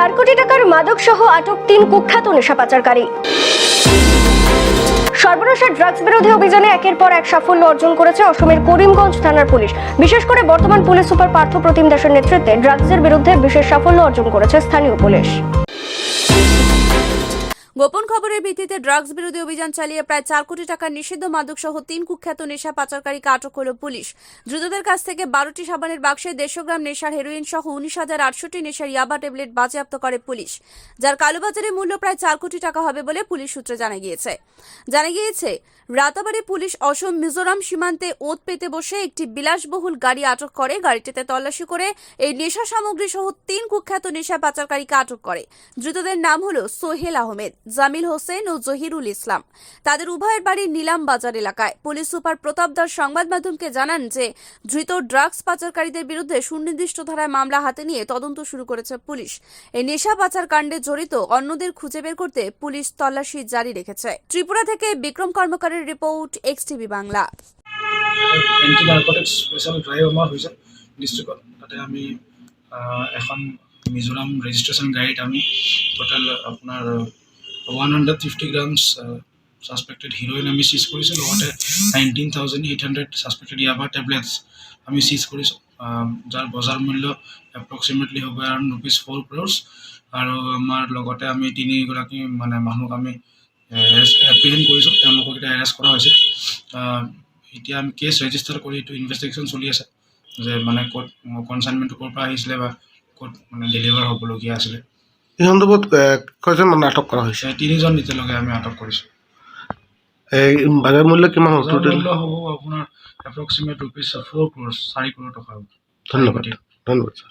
চার কোটি টাকার মাদক সহ আটক তিন কুখ্যাত নেশা পাচারকারী। সর্বনাশা ড্রাগস বিরোধী অভিযানে একের পর এক সাফল্য অর্জন করেছে অসমের করিমগঞ্জ থানার পুলিশ। বিশেষ করে বর্তমান পুলিশ সুপার পার্থ প্রতিম দাসের নেতৃত্বে ড্রাগসের বিরুদ্ধে বিশেষ সাফল্য অর্জন করেছে স্থানীয় পুলিশ। গোপন খবরের ভিত্তিতে ড্রাগস বিরোধী অভিযান চালিয়ে প্রায় চার কোটি টাকার নিষিদ্ধ মাদক সহ তিন কুখ্যাত নেশা পাচারকারীকে আটক হল পুলিশ। ধৃতদের কাছ থেকে বারোটি সাবানের বাক্সে দেড়শো গ্রাম নেশার হেরোইন সহ উনিশ হাজার আটষট্টি নেশার ইয়াবা ট্যাবলেট বাজেয়াপ্ত করে পুলিশ। যার কালোবাজারে মূল্য প্রায় চার কোটি টাকা হবে বলে পুলিশ সূত্রে জানা গিয়েছে। জানা গিয়েছে, রাতাবাড়ি পুলিশ অসম, মিজোরাম সীমান্তে ওত পেতে বসে একটি বিলাসবহুল গাড়ি আটক করে। গাড়িটিতে তল্লাশি করে এই নেশা সামগ্রী সহ তিন কুখ্যাত নেশা পাচারকারীকে আটক করে। ধৃতদের নাম হল সোহেল আহমেদ। জামিল হোসেন ও জহিরুল ইসলাম। তাদের উভয়ের বাড়ি নিলাম বাজার এলাকায়। পুলিশ সুপার প্রতাপ দাস সংবাদ মাধ্যমকে জানান যে, ধৃত ড্রাগস পাচারকারীদের বিরুদ্ধে সুনির্দিষ্ট ধারায় মামলা হাতে নিয়ে তদন্ত শুরু করেছে পুলিশ। এই নেশা পাচার কাণ্ডে জড়িত অন্যদের খুঁজে বের করতে পুলিশ তল্লাশি জারি রেখেছে। ত্রিপুরা থেকে বিক্রম কর্মকারের report, X TV Bangla. Anti narcotics special আমি one hundred fifty grams suspected heroin আমি চিজ কৰিছোঁ লগতে nineteen thousand eight hundred suspected ইয়াবা টেবলেটছ আমি চিজ কৰিছোঁ যাৰ বজাৰ মূল্য এপ্ৰক্সিমেটলি হ'ব এৰাউণ্ড ৰুপিজ ফ'ৰ ক্ৰ'ৰ্ছ আৰু আমাৰ লগতে আমি তিনিগৰাকী মানে মানুহক আমি এপ্ৰিহেণ্ড কৰিছোঁ। তেওঁলোকক এতিয়া এৰেষ্ট কৰা হৈছে। এতিয়া আমি কেছ ৰেজিষ্টাৰ কৰি এইটো ইনভেষ্টিগেশ্যন চলি আছে। যে মানে ক'ত কনচাইনমেণ্টটো ক'ৰ পৰা আহিছিলে বা ক'ত মানে ডেলিভাৰ হ'বলগীয়া আছিলে। এই কয়জন মানুহ আটক কৰা হৈছে তিনিজন এতিয়ালৈকে আমি আটক কৰিছোঁ এই বাজাৰ মূল্য কিমান হ'ব টোটেল হ'ব আপোনাৰ এপ্ৰক্সিমেট ৰুপিজ ফ'ৰ ক্ৰ'ৰ চাৰি ক্ৰ'ৰ টকা। হ'ব ধন্যবাদ ধন্যবাদ ছাৰ